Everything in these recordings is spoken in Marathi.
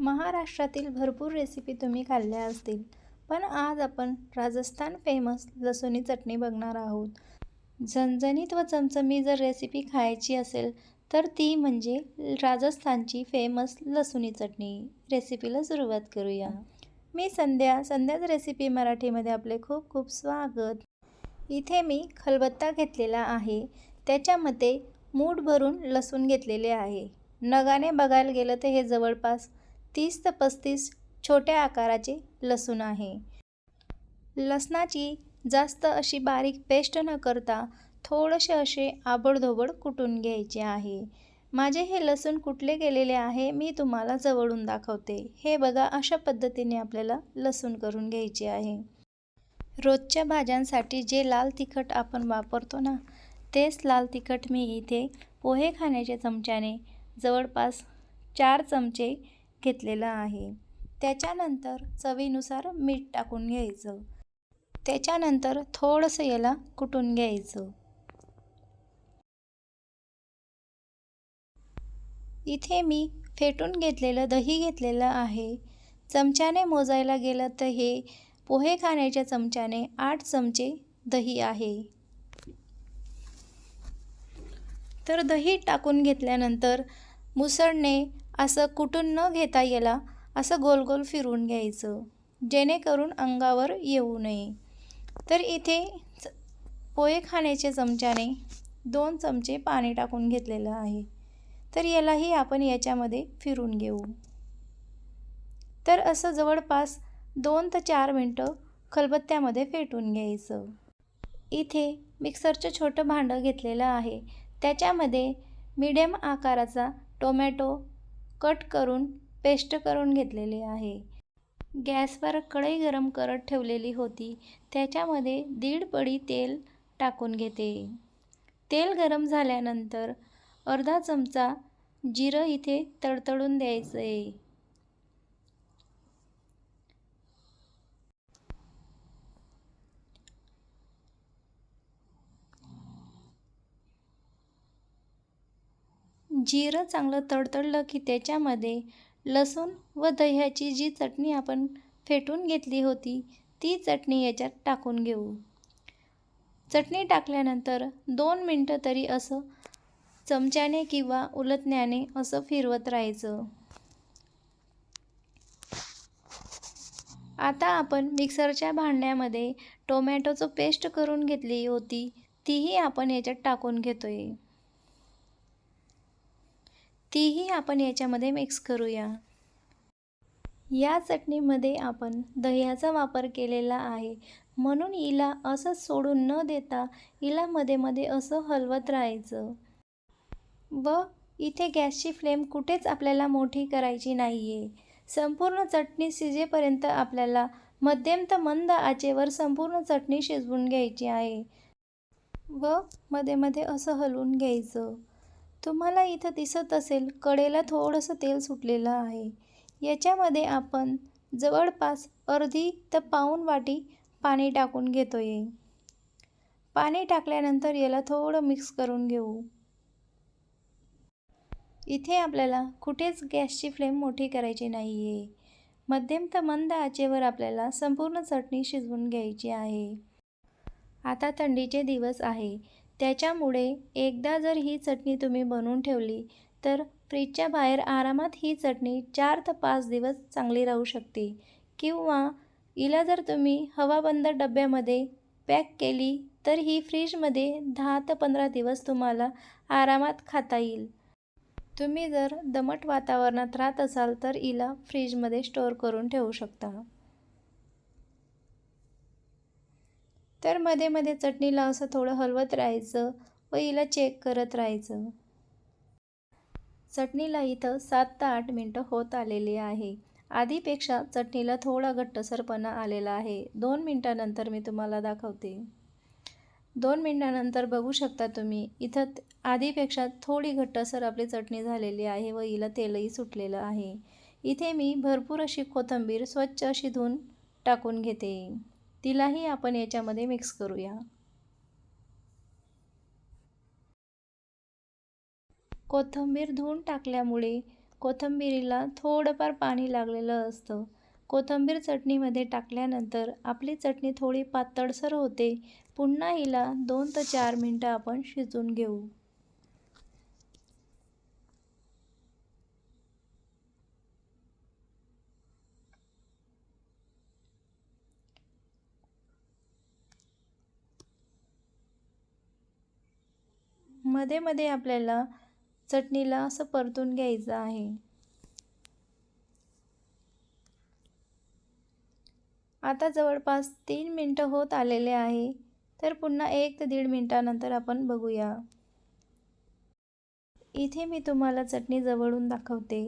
महाराष्ट्रातील भरपूर रेसिपी तुम्ही खाल्ल्या असतील. पण आज आपण राजस्थान फेमस लसुणी चटणी बघणार आहोत. झणझणीत व चमचमी जर रेसिपी खायची असेल तर ती म्हणजे राजस्थानची फेमस लसुणी चटणी. रेसिपीला सुरुवात करूया. मी संध्या संध्याच रेसिपी मराठीमध्ये आपले खूप खूप स्वागत. इथे मी खलबत्ता घेतलेला आहे. त्याच्यामध्ये मूठ भरून लसूण घेतलेले आहे. नगाने बघायला गेलं तर हे जवळपास तीस ते पस्तीस छोट्या आकाराचे लसूण आहे. लसणाची जास्त अशी बारीक पेस्ट न करता थोडेसे असे आबडधोबड कुटून घ्यायचे आहे. माझे हे लसूण कुटले गेलेले आहे मी तुम्हाला जवळून दाखवते. हे बघा अशा पद्धतीने आपल्याला लसूण करून घ्यायचे आहे. रोजच्या भाज्यांसाठी जे लाल तिखट आपण वापरतो ना तेच लाल तिखट मी इथे पोहे खाण्याच्या चमच्याने जवळपास चार चमचे घेतलेलं आहे. त्याच्यानंतर चवीनुसार मीठ टाकून घ्यायचं. त्याच्यानंतर थोडंसं याला कुटून घ्यायचं. इथे मी फेटून घेतलेलं दही घेतलेलं आहे. चमच्याने मोजायला गेलं तर हे पोहे खाण्याच्या चमच्याने आठ चमचे दही आहे. तर दही टाकून घेतल्यानंतर मुसळने असं कुठून न घेता याला असं गोल गोल फिरून घ्यायचं. जेणेकरून अंगावर येऊ नये. तर इथे पोहे खाण्याच्या चमच्याने दोन चमचे पाणी टाकून घेतलेलं आहे. तर यालाही आपण याच्यामध्ये फिरून घेऊ. तर असं जवळपास दोन ते चार मिनटं खलबत्त्यामध्ये फेटून घ्यायचं. इथे मिक्सरचं छोटं भांडं घेतलेलं आहे. त्याच्यामध्ये मिडियम आकाराचा टोमॅटो कट करून पेस्ट करून घेतलेली आहे. गॅसवर कढई गरम करत ठेवलेली होती. त्याच्यामध्ये दीड पडी तेल टाकून घेते. तेल गरम झाल्यानंतर अर्धा चमचा जिरं इथे तडतडून द्यायचं. आहे जिरं चांगलं तडतडलं की त्याच्यामध्ये लसूण व दह्याची जी चटणी आपण फेटून घेतली होती ती चटणी याच्यात टाकून घेऊ. चटणी टाकल्यानंतर दोन मिनटं तरी असं चमच्याने किंवा उलटण्याने असं फिरवत राहायचं. आता आपण मिक्सरच्या भांड्यामध्ये टोमॅटोचं पेस्ट करून घेतली होती तीही आपण याच्यात टाकून घेतोय. तीही आपण याच्यामध्ये मिक्स करूया. या चटणीमध्ये आपण दह्याचा वापर केलेला आहे. म्हणून हिला असं सोडून न देता हिला मध्ये मध्ये असं हलवत राहायचं. व इथे गॅसची फ्लेम कुठेच आपल्याला मोठी करायची नाही आहे संपूर्ण चटणी शिजेपर्यंत आपल्याला मध्यम तर मंद आचेवर संपूर्ण चटणी शिजवून घ्यायची आहे. व मध्ये मध्ये असं हलवून घ्यायचं. तुम्हाला इथं दिसत असेल कडेला थोडंसं तेल सुटलेलं आहे. याच्यामध्ये आपण जवळपास अर्धी तर पाऊन वाटी पाणी टाकून घेतो आहे पाणी टाकल्यानंतर याला थोडं मिक्स करून घेऊ. इथे आपल्याला कुठेच गॅसची फ्लेम मोठी करायची नाही आहे मध्यम तर मंद आचेवर आपल्याला संपूर्ण चटणी शिजवून घ्यायची आहे. आता थंडीचे दिवस आहे. त्याच्यामुळे एकदा जर ही चटणी तुम्ही बनवून ठेवली तर फ्रीजच्या बाहेर आरामात ही चटणी चार ते पाच दिवस चांगली राहू शकते. किंवा हिला जर तुम्ही हवाबंद डब्यामध्ये पॅक केली तर ही फ्रीजमध्ये दहा ते पंधरा दिवस तुम्हाला आरामात खाता येईल. तुम्ही जर दमट वातावरणात राहत असाल तर हिला फ्रीजमध्ये स्टोअर करून ठेवू शकता. तर मध्ये मध्ये चटणीला असं थोडं हलवत राहायचं व हिला चेक करत राहायचं. चटणीला इथं सात ते आठ मिनटं होत आलेली आहे. आधीपेक्षा चटणीला थोडा घट्टसरपणा आलेला आहे. दोन मिनटानंतर मी तुम्हाला दाखवते. दोन मिनटानंतर बघू शकता तुम्ही इथं आधीपेक्षा थोडी घट्टसर आपली चटणी झालेली आहे व हिला तेलही सुटलेलं आहे. इथे मी भरपूर अशी कोथिंबीर स्वच्छ अशी धुवून टाकून घेते. तिलाही आपण याच्यामध्ये मिक्स करूया. कोथिंबीर धुवून टाकल्यामुळे कोथंबीरीला थोडंफार पाणी लागलेलं असतं. कोथिंबीर चटणीमध्ये टाकल्यानंतर आपली चटणी थोडी पातळसर होते. पुन्हा हिला दोन ते चार मिनटं आपण शिजून घेऊ. मध्ये मध्ये आपल्याला चटणीला असं परतून घ्यायचं आहे. आता जवळपास तीन मिनटं होत आलेले आहे तर पुन्हा एक ते दीड मिनटानंतर आपण बघूया. इथे मी तुम्हाला चटणी जवळून दाखवते.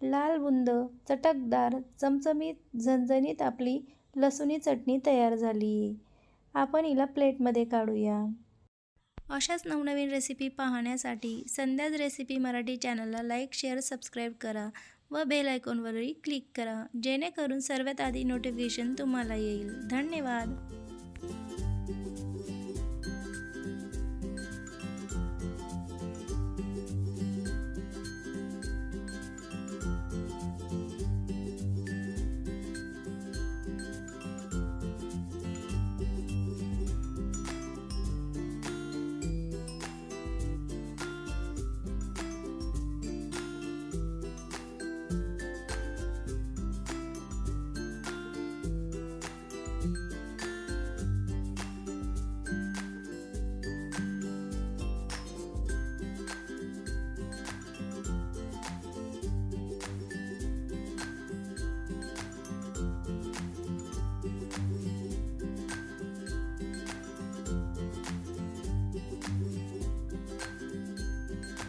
लाल बुंद चटकदार चमचमीत झणझणीत आपली लसुणी चटणी तयार झाली. आपण हिला प्लेटमध्ये काढूया. अशाच नवनवीन रेसिपी पाहण्यासाठी संध्याज रेसिपी मराठी चॅनलला लाईक शेअर सबस्क्राईब करा व बेल आयकॉनवरही क्लिक करा जेणेकरून सर्वात आधी नोटिफिकेशन तुम्हाला येईल. धन्यवाद.